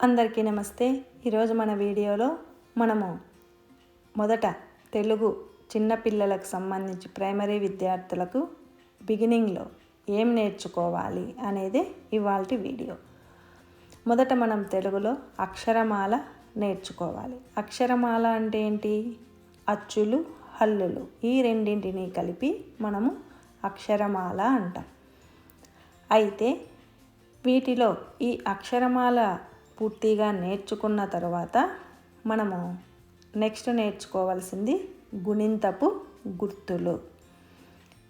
అందరికీ నమస్తే. ఈరోజు మన వీడియోలో మనము మొదట తెలుగు చిన్నపిల్లలకు సంబంధించి ప్రైమరీ విద్యార్థులకు బిగినింగ్లో ఏం నేర్చుకోవాలి అనేది ఇవాళ వీడియో. మొదట మనం తెలుగులో అక్షరమాల నేర్చుకోవాలి. అక్షరమాల అంటే ఏంటి? అచ్చులు హల్లులు ఈ రెండింటిని కలిపి మనము అక్షరమాల అంటాం. అయితే వీటిలో ఈ అక్షరమాల పూర్తిగా నేర్చుకున్న తర్వాత మనము నెక్స్ట్ నేర్చుకోవాల్సింది గుణింతపు గుర్తులు.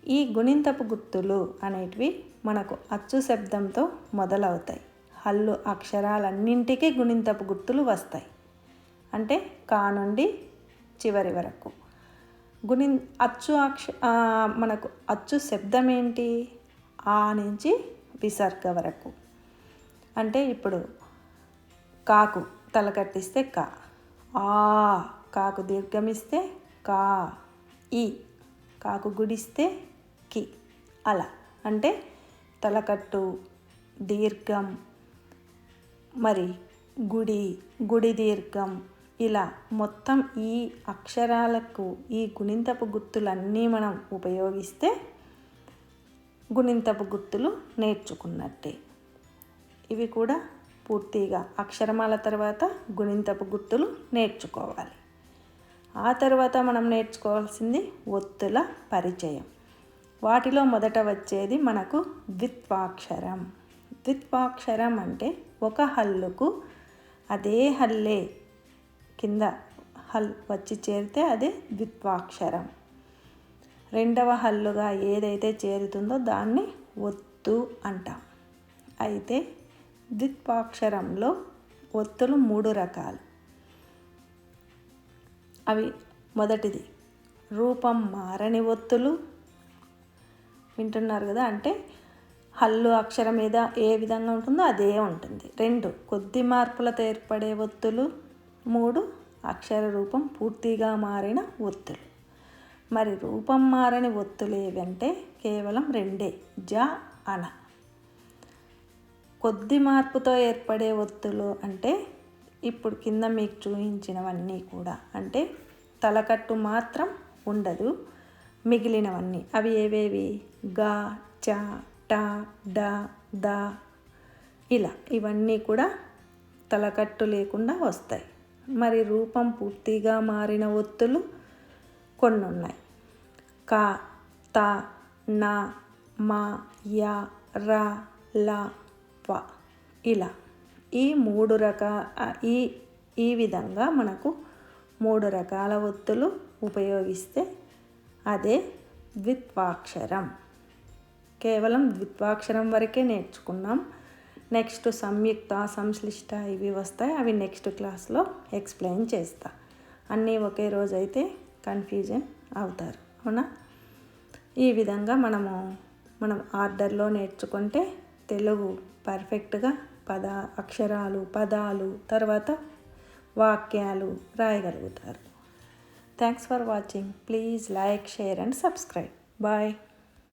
ఈ గుణింతపు గుర్తులు అనేటివి మనకు అచ్చు శబ్దంతో మొదలవుతాయి. హల్లు అక్షరాలన్నింటికీ గుణింతపు గుర్తులు వస్తాయి. అంటే కా నుండి చివరి వరకు. గుణి అచ్చు అక్ష మనకు అచ్చు శబ్దం ఏంటి ఆ నుంచి విసర్గ వరకు. అంటే ఇప్పుడు కాకు తలకట్టిస్తే కా. ఆ కాకు దీర్ఘమిస్తే కా. ఈ కాకు గుడిస్తే కి. అలా. అంటే తలకట్టు దీర్ఘం మరి గుడి గుడి దీర్ఘం ఇలా మొత్తం ఈ అక్షరాలకు ఈ గుణింతపు గుర్తులన్నీ మనం ఉపయోగిస్తే గుణింతపు గుర్తులు నేర్చుకున్నట్టే. ఇవి కూడా పూర్తిగా అక్షరమాల తర్వాత గుణింతపు గుర్తులు నేర్చుకోవాలి. ఆ తర్వాత మనం నేర్చుకోవాల్సింది ఒత్తుల పరిచయం. వాటిలో మొదట వచ్చేది మనకు ద్విత్వాక్షరం. ద్విత్వాక్షరం అంటే ఒక హల్లుకు అదే హల్లే కింద హల్ వచ్చి చేరితే అదే ద్విత్వాక్షరం. రెండవ హల్లుగా ఏదైతే చేరుతుందో దాన్ని ఒత్తు అంటాం. అయితే ద్విత్వాక్షరంలో ఒత్తులు మూడు రకాలు. అవి మొదటిది రూపం మారని ఒత్తులు. వింటున్నారు కదా అంటే హల్లు అక్షరం మీద ఏ విధంగా ఉంటుందో అదే ఉంటుంది. రెండు కొద్ది మార్పులతో ఏర్పడే ఒత్తులు. మూడు అక్షర రూపం పూర్తిగా మారిన ఒత్తులు. మరి రూపం మారని ఒత్తులు ఏవంటే కేవలం రెండే జ అన. కొద్ది మార్పుతో ఏర్పడే ఒత్తులు అంటే ఇప్పుడు కింద మీకు చూపించినవన్నీ కూడా. అంటే తలకట్టు మాత్రం ఉండదు మిగిలినవన్నీ. అవి ఏవేవి? గా చ ట డ ద ఇలా. ఇవన్నీ కూడా తలకట్టు లేకుండా వస్తాయి. మరి రూపం పూర్తిగా మారిన ఒత్తులు కొన్ని ఉన్నాయి క త న మ య ర ల ప ఇలా. ఈ మూడు రకాల ఈ ఈ విధంగా మనకు మూడు రకాల ఒత్తులు ఉపయోగిస్తే అదే ద్విత్వాక్షరం. కేవలం ద్విత్వాక్షరం వరకే నేర్చుకున్నాం. నెక్స్ట్ సంయుక్త సంశ్లిష్ట ఇవి వస్తాయి. అవి నెక్స్ట్ క్లాస్లో ఎక్స్ప్లెయిన్ చేస్తా. అన్నీ ఒకే రోజు అయితే కన్ఫ్యూజన్ అవుతారు. అవునా? ఈ విధంగా మనము మనం ఆర్డర్లో నేర్చుకుంటే తెలుగు పర్ఫెక్ట్గా పద అక్షరాలు పదాలు తర్వాత వాక్యాలు రాయగలుగుతారు. Thanks for watching please like share and subscribe bye